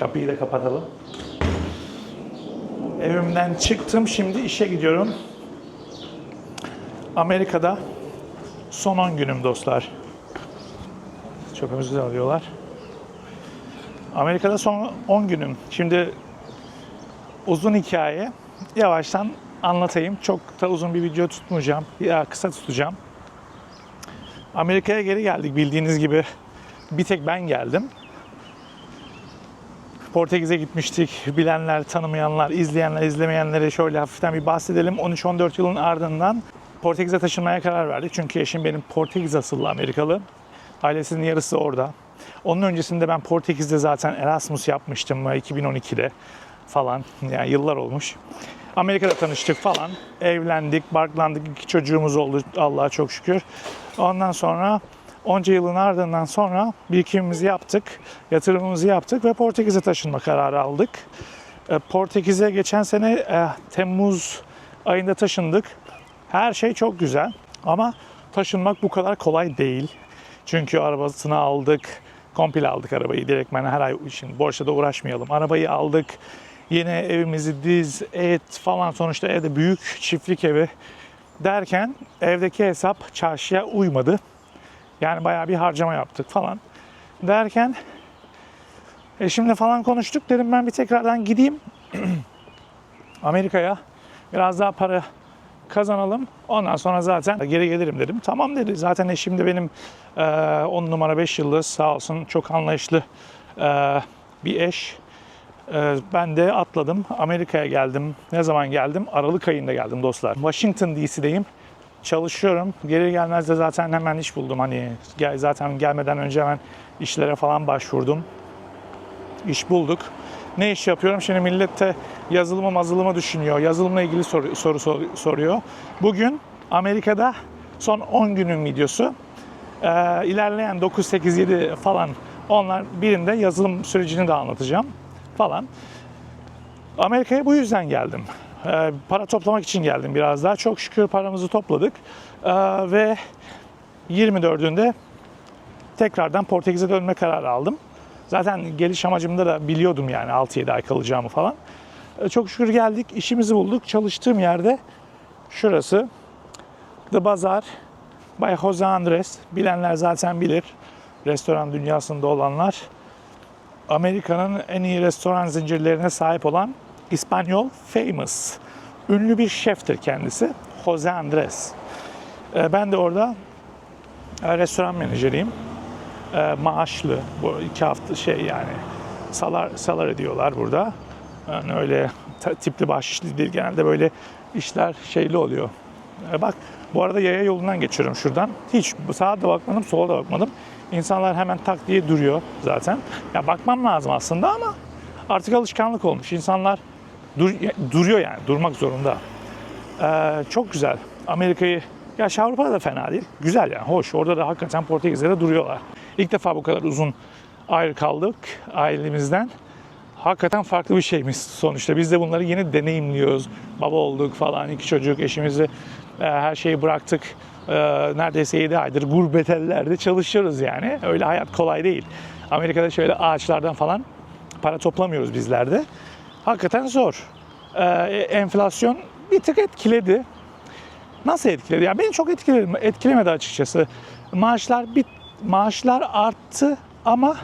Kapıyı da kapatalım. Evimden çıktım. Şimdi işe gidiyorum. Amerika'da son 10 günüm dostlar. Çok özür alıyorlar. Amerika'da son 10 günüm. Şimdi uzun hikaye. Yavaştan anlatayım. Çok da uzun bir video tutmayacağım. Ya kısa tutacağım. Amerika'ya geri geldik bildiğiniz gibi. Bir tek ben geldim. Portekiz'e gitmiştik. Bilenler, tanımayanlar, izleyenler, izlemeyenlere şöyle hafiften bir bahsedelim. 13-14 yılın ardından Portekiz'e taşınmaya karar verdik. Çünkü eşim benim Portekiz asıllı Amerikalı. Ailesinin yarısı orada. Onun öncesinde ben Portekiz'de zaten Erasmus yapmıştım 2012'de falan. Yani yıllar olmuş. Amerika'da tanıştık falan. Evlendik, barklandık. iki çocuğumuz oldu Allah'a çok şükür. Ondan sonra onca yılın ardından sonra birikimimizi yaptık, yatırımımızı yaptık ve Portekiz'e taşınma kararı aldık. E, Portekiz'e geçen sene e, Temmuz ayında taşındık. Her şey çok güzel ama taşınmak bu kadar kolay değil. Çünkü arabasını aldık, komple aldık arabayı direktmen her ay için borçla da uğraşmayalım. Arabayı aldık, yine evimizi diz, et falan sonuçta evde büyük çiftlik evi derken evdeki hesap çarşıya uymadı. Yani bayağı bir harcama yaptık falan. Derken eşimle falan konuştuk. Dedim ben bir tekrardan gideyim Amerika'ya. Biraz daha para kazanalım. Ondan sonra zaten geri gelirim dedim. Tamam dedi. Zaten eşim de benim 10 numara 5 yıldız sağ olsun çok anlayışlı e, bir eş. E, ben de atladım. Amerika'ya geldim. Ne zaman geldim? Aralık ayında geldim dostlar. Washington DC'deyim. Çalışıyorum. Geri gelmez de zaten hemen iş buldum. Hani gel, zaten gelmeden önce hemen işlere falan başvurdum. İş bulduk. Ne iş yapıyorum? Şimdi millet de yazılımı mazılımı düşünüyor. Yazılımla ilgili soru, soru sor- soruyor. Bugün Amerika'da son 10 günün videosu. Ee, ilerleyen 9, 8, 7 falan onlar birinde yazılım sürecini de anlatacağım falan. Amerika'ya bu yüzden geldim. Ee, para toplamak için geldim biraz daha. Çok şükür paramızı topladık. Ee, ve 24'ünde tekrardan Portekiz'e dönme kararı aldım. Zaten geliş amacımda da biliyordum yani 6-7 ay kalacağımı falan. Ee, Çok şükür geldik, işimizi bulduk. Çalıştığım yerde şurası. The Bazaar by Jose Andres. Bilenler zaten bilir. Restoran dünyasında olanlar. Amerika'nın en iyi restoran zincirlerine sahip olan İspanyol Famous. Ünlü bir şeftir kendisi. Jose Andres. Ee, Ben de orada e, restoran menajeriyim. Ee, Maaşlı. Bu iki hafta şey yani salar, salar ediyorlar burada. Yani öyle tipli bahşişli değil. Genelde böyle işler şeyli oluyor. Ee, Bak bu arada yaya yolundan geçiyorum şuradan. Hiç sağa da bakmadım, sola da bakmadım. İnsanlar hemen tak diye duruyor zaten. Ya bakmam lazım aslında ama artık alışkanlık olmuş. İnsanlar dur, duruyor yani, durmak zorunda. Ee, çok güzel. Amerika'yı, ya Avrupa'da da fena değil. Güzel yani, hoş. Orada da hakikaten Portekiz'de de duruyorlar. İlk defa bu kadar uzun ayrı kaldık ailemizden. Hakikaten farklı bir şeymiş sonuçta. Biz de bunları yeni deneyimliyoruz. Baba olduk falan, iki çocuk, eşimizi e, her şeyi bıraktık. E, neredeyse 7 aydır gurbet ellerde çalışıyoruz yani. Öyle hayat kolay değil. Amerika'da şöyle ağaçlardan falan para toplamıyoruz bizler de. Hakikaten zor. E, enflasyon bir tık etkiledi. Nasıl etkiledi? Yani beni çok etkiledi, etkilemedi açıkçası. Maaşlar bir maaşlar arttı ama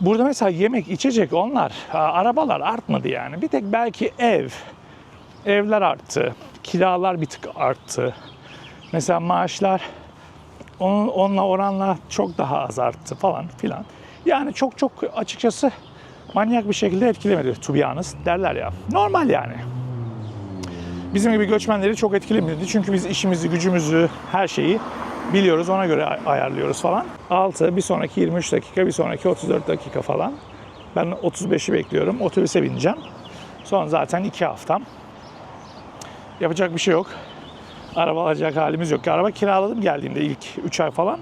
burada mesela yemek, içecek onlar, arabalar artmadı yani. Bir tek belki ev, evler arttı, kiralar bir tık arttı. Mesela maaşlar onun, onunla oranla çok daha az arttı falan filan. Yani çok çok açıkçası manyak bir şekilde etkilemedi to be honest derler ya. Normal yani. Bizim gibi göçmenleri çok etkilemedi. Çünkü biz işimizi, gücümüzü, her şeyi biliyoruz. Ona göre ay- ayarlıyoruz falan. 6, bir sonraki 23 dakika, bir sonraki 34 dakika falan. Ben 35'i bekliyorum. Otobüse bineceğim. Son zaten 2 haftam. Yapacak bir şey yok. Araba alacak halimiz yok. Araba kiraladım geldiğimde ilk 3 ay falan.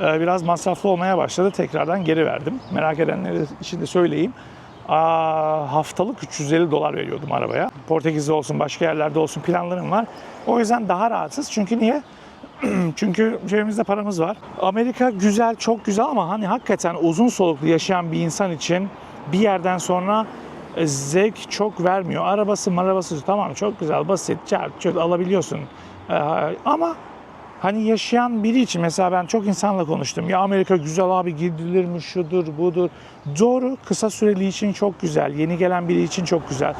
Ee, Biraz masraflı olmaya başladı. Tekrardan geri verdim. Merak edenler için de söyleyeyim. Haftalık 350 dolar veriyordum arabaya. Portekiz'de olsun, başka yerlerde olsun planlarım var. O yüzden daha rahatsız. Çünkü niye? Çünkü cebimizde paramız var. Amerika güzel, çok güzel ama hani hakikaten uzun soluklu yaşayan bir insan için bir yerden sonra e, zevk çok vermiyor. Arabası marabası tamam çok güzel basit çarp çöp alabiliyorsun. E, ama hani yaşayan biri için mesela ben çok insanla konuştum. Ya Amerika güzel abi gidilir mi şudur budur. Doğru kısa süreli için çok güzel. Yeni gelen biri için çok güzel.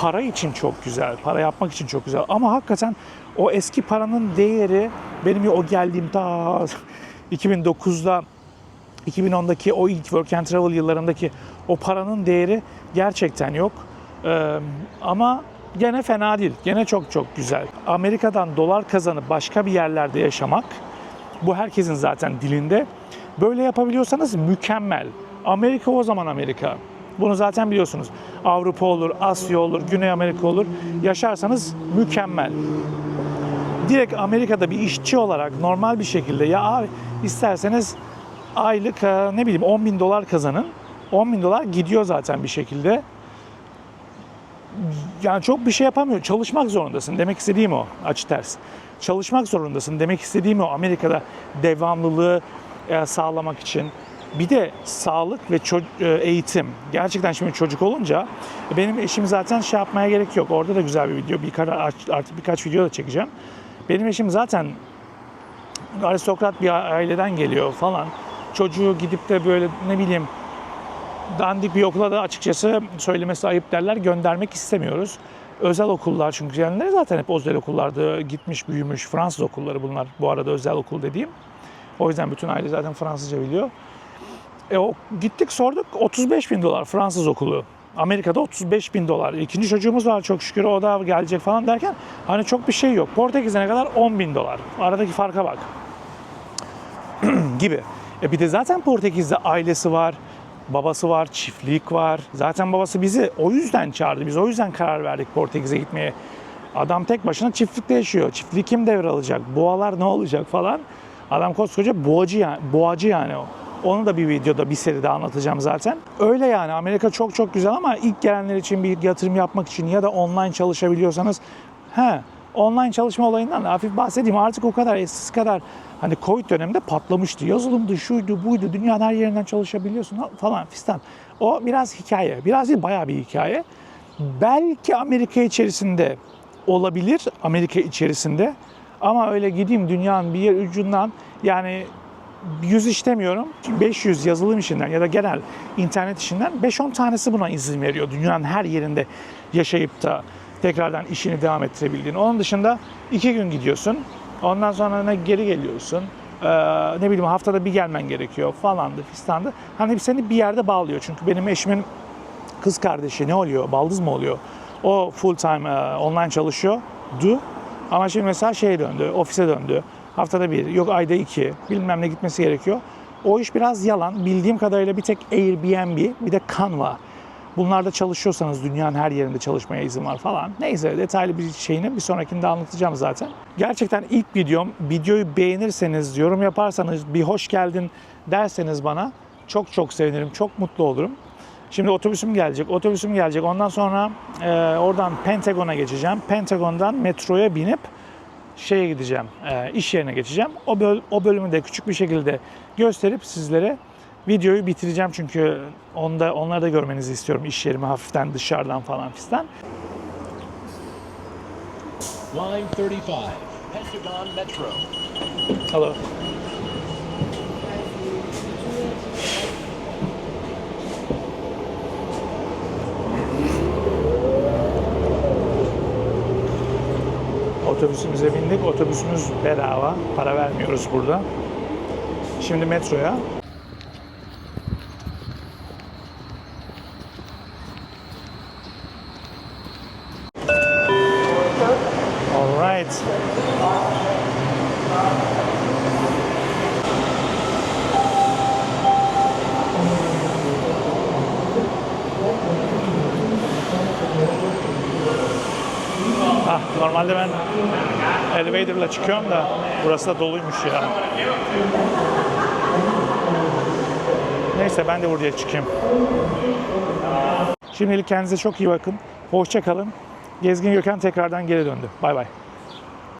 Para için çok güzel. Para yapmak için çok güzel. Ama hakikaten o eski paranın değeri benim o geldiğim ta 2009'da 2010'daki o ilk Work and Travel yıllarındaki o paranın değeri gerçekten yok. Ee, ama gene fena değil. Gene çok çok güzel. Amerika'dan dolar kazanıp başka bir yerlerde yaşamak bu herkesin zaten dilinde. Böyle yapabiliyorsanız mükemmel. Amerika o zaman Amerika. Bunu zaten biliyorsunuz. Avrupa olur, Asya olur, Güney Amerika olur. Yaşarsanız mükemmel direkt Amerika'da bir işçi olarak normal bir şekilde ya isterseniz aylık e, ne bileyim 10 bin dolar kazanın. 10 bin dolar gidiyor zaten bir şekilde. Yani çok bir şey yapamıyor. Çalışmak zorundasın. Demek istediğim o. Açı ters. Çalışmak zorundasın. Demek istediğim o. Amerika'da devamlılığı e, sağlamak için. Bir de sağlık ve e, eğitim. Gerçekten şimdi çocuk olunca benim eşim zaten şey yapmaya gerek yok. Orada da güzel bir video. Birkaç, artık birkaç video da çekeceğim. Benim eşim zaten aristokrat bir aileden geliyor falan. Çocuğu gidip de böyle ne bileyim dandik bir okula da açıkçası söylemesi ayıp derler göndermek istemiyoruz. Özel okullar çünkü kendileri zaten hep özel okullarda gitmiş büyümüş Fransız okulları bunlar bu arada özel okul dediğim. O yüzden bütün aile zaten Fransızca biliyor. E o, gittik sorduk 35 bin dolar Fransız okulu. Amerika'da 35 bin dolar. İkinci çocuğumuz var çok şükür o da gelecek falan derken hani çok bir şey yok. Portekiz'e ne kadar 10 bin dolar. Aradaki farka bak. gibi. E bir de zaten Portekiz'de ailesi var, babası var, çiftlik var. Zaten babası bizi o yüzden çağırdı. Biz o yüzden karar verdik Portekiz'e gitmeye. Adam tek başına çiftlikte yaşıyor. Çiftliği kim devralacak? Boğalar ne olacak falan. Adam koskoca boğacı yani, boğacı yani o. Onu da bir videoda, bir seride anlatacağım zaten. Öyle yani Amerika çok çok güzel ama ilk gelenler için bir yatırım yapmak için ya da online çalışabiliyorsanız he online çalışma olayından da hafif bahsedeyim. Artık o kadar eskisi kadar hani Covid döneminde patlamıştı. Yazılımdı, şuydu, buydu. Dünyanın her yerinden çalışabiliyorsun falan fistan. O biraz hikaye. Biraz değil bayağı bir hikaye. Belki Amerika içerisinde olabilir. Amerika içerisinde. Ama öyle gideyim dünyanın bir yer ucundan yani 100 işlemiyorum. 500 yazılım işinden ya da genel internet işinden 5-10 tanesi buna izin veriyor. Dünyanın her yerinde yaşayıp da tekrardan işini devam ettirebildiğin. Onun dışında iki gün gidiyorsun. Ondan sonra ne geri geliyorsun. Ee, ne bileyim haftada bir gelmen gerekiyor falandı fistandı. Hani seni bir yerde bağlıyor. Çünkü benim eşimin kız kardeşi ne oluyor? Baldız mı oluyor? O full time e, online çalışıyordu. Ama şimdi mesela şeye döndü, ofise döndü. Haftada bir, yok ayda iki, bilmem ne gitmesi gerekiyor. O iş biraz yalan. Bildiğim kadarıyla bir tek Airbnb, bir de Canva. Bunlarda çalışıyorsanız dünyanın her yerinde çalışmaya izin var falan. Neyse detaylı bir şeyini bir sonrakinde anlatacağım zaten. Gerçekten ilk videom. Videoyu beğenirseniz, yorum yaparsanız, bir hoş geldin derseniz bana çok çok sevinirim, çok mutlu olurum. Şimdi otobüsüm gelecek, otobüsüm gelecek. Ondan sonra e, oradan Pentagon'a geçeceğim. Pentagon'dan metroya binip şeye gideceğim, e, iş yerine geçeceğim. O, böl- o bölümü de küçük bir şekilde gösterip sizlere videoyu bitireceğim. Çünkü onda onları da görmenizi istiyorum. iş yerimi hafiften dışarıdan falan fistan. Line 35, Pentagon Metro. Hello. Otobüsümüze bindik. Otobüsümüz bedava. Para vermiyoruz burada. Şimdi metroya. Normalde ben elevator'la çıkıyorum da burası da doluymuş ya. Neyse ben de buraya çıkayım. Şimdilik kendinize çok iyi bakın. Hoşça kalın. Gezgin Gökhan tekrardan geri döndü. Bay bay.